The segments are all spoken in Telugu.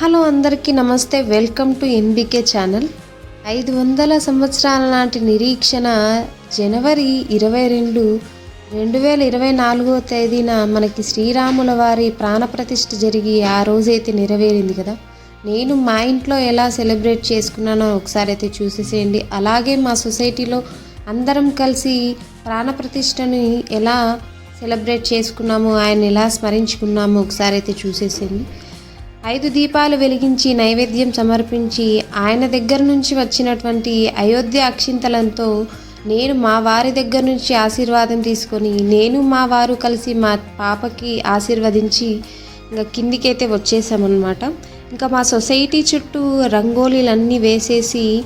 హలో అందరికీ నమస్తే వెల్కమ్ టు ఎన్బికే ఛానల్. ఐదు వందల సంవత్సరాల నాటి నిరీక్షణ జనవరి ఇరవై రెండు రెండు వేల ఇరవై నాలుగో తేదీన మనకి శ్రీరాముల వారి ప్రాణప్రతిష్ఠ జరిగి ఆ రోజైతే నెరవేరింది కదా. నేను మా ఇంట్లో ఎలా సెలబ్రేట్ చేసుకున్నానో ఒకసారి అయితే చూసేసేయండి. అలాగే మా సొసైటీలో అందరం కలిసి ప్రాణప్రతిష్ఠని ఎలా సెలబ్రేట్ చేసుకున్నాము ఆయన ఎలా స్మరించుకున్నాము ఒకసారి అయితే చూసేసేయండి. ఐదు దీపాలు వెలిగించి నైవేద్యం సమర్పించి ఆయన దగ్గర నుంచి వచ్చినటువంటి అయోధ్య అక్షింతలంతో నేను మా వారి దగ్గర నుంచి ఆశీర్వాదం తీసుకొని నేను మా వారు కలిసి మా పాపకి ఆశీర్వదించి ఇంకా కిందికైతే వచ్చేసామన్నమాట. ఇంకా మా సొసైటీ చుట్టూ రంగోలీలన్నీ వేసేసి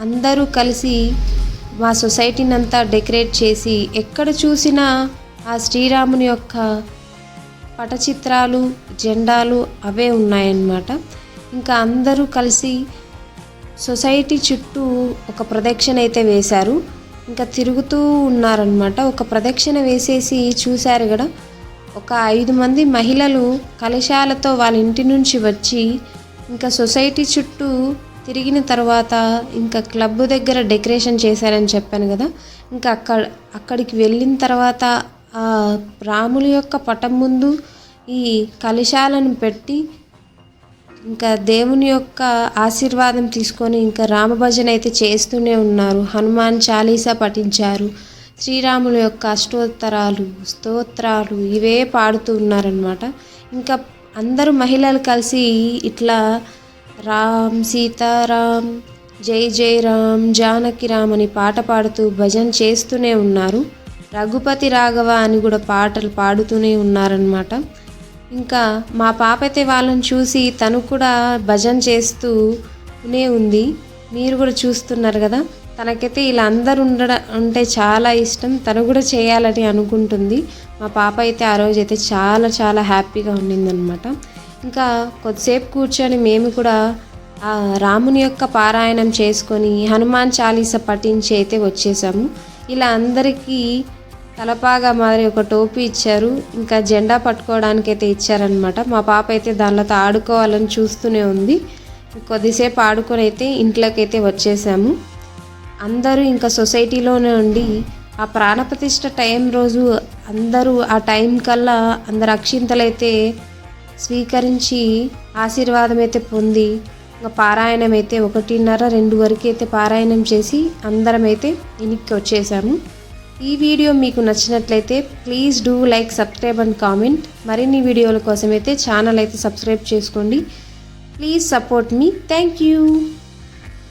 అందరూ కలిసి మా సొసైటీని అంతా డెకరేట్ చేసి ఎక్కడ చూసినా ఆ శ్రీరాముని యొక్క పటచిత్రాలు జెండాలు అవే ఉన్నాయన్నమాట. ఇంకా అందరూ కలిసి సొసైటీ చుట్టూ ఒక ప్రదక్షిణ అయితే వేశారు. ఇంకా తిరుగుతూ ఉన్నారనమాట ఒక ప్రదక్షిణ వేసేసి చూశారు కదా. ఒక ఐదు మంది మహిళలు కలశాలతో వాళ్ళ ఇంటి నుంచి వచ్చి ఇంకా సొసైటీ చుట్టూ తిరిగిన తర్వాత ఇంకా క్లబ్ దగ్గర డెకరేషన్ చేశారని చెప్పాను కదా. ఇంకా అక్కడ అక్కడికి వెళ్ళిన తర్వాత ఆ రాముల యొక్క పటం ముందు ఈ కలశాలను పెట్టి ఇంకా దేవుని యొక్క ఆశీర్వాదం తీసుకొని ఇంకా రామభజన అయితే చేస్తూనే ఉన్నారు. హనుమాన్ చాలీసా పఠించారు. శ్రీరాముల యొక్క అష్టోత్తరాలు స్తోత్రాలు ఇవే పాడుతూ ఉన్నారనమాట ఇంకా అందరూ మహిళలు కలిసి ఇట్లా రామ్ సీతారాం జై జై రామ్ జానకి రామ్ అని పాట పాడుతూ భజన చేస్తూనే ఉన్నారు. రఘుపతి రాఘవ అని కూడా పాటలు పాడుతూనే ఉన్నారనమాట ఇంకా మా పాప అయితే వాళ్ళని చూసి తను కూడా భజన చేస్తూనే ఉంది. మీరు కూడా చూస్తున్నారు కదా తనకైతే ఇలా అందరు ఉండడం అంటే చాలా ఇష్టం. తను కూడా చేయాలని అనుకుంటుంది. మా పాప అయితే ఆ రోజు అయితే చాలా చాలా హ్యాపీగా ఉండిందనమాట ఇంకా కొద్దిసేపు కూర్చొని మేము కూడా ఆ రాముని యొక్క పారాయణం చేసుకొని హనుమాన్ చాలీస పఠించి అయితే వచ్చేసాము. ఇలా అందరికీ తలపాగా మాదిరి ఒక టోపీ ఇచ్చారు. ఇంకా జెండా పట్టుకోవడానికి అయితే ఇచ్చారనమాట మా పాప అయితే దానితో ఆడుకోవాలని చూస్తూనే ఉంది. కొద్దిసేపు ఆడుకొని అయితే ఇంట్లోకైతే వచ్చేసాము. అందరూ ఇంకా సొసైటీలోనే ఉండి ఆ ప్రాణప్రతిష్ఠ టైం రోజు అందరూ ఆ టైం కల్లా అందరు అక్షింతలైతే స్వీకరించి ఆశీర్వాదం అయితే పొంది ఇంకా పారాయణం అయితే ఒకటిన్నర రెండు వరకు అయితే పారాయణం చేసి అందరం అయితే ఇనికి వచ్చేసాము ఈ వీడియో మీకు నచ్చినట్లయితే please do like subscribe and comment మరిన్ని వీడియోల కోసం అయితే ఛానల్ అయితే సబ్స్క్రైబ్ చేసుకోండి. ప్లీజ్ సపోర్ట్ మీ థ్యాంక్ యూ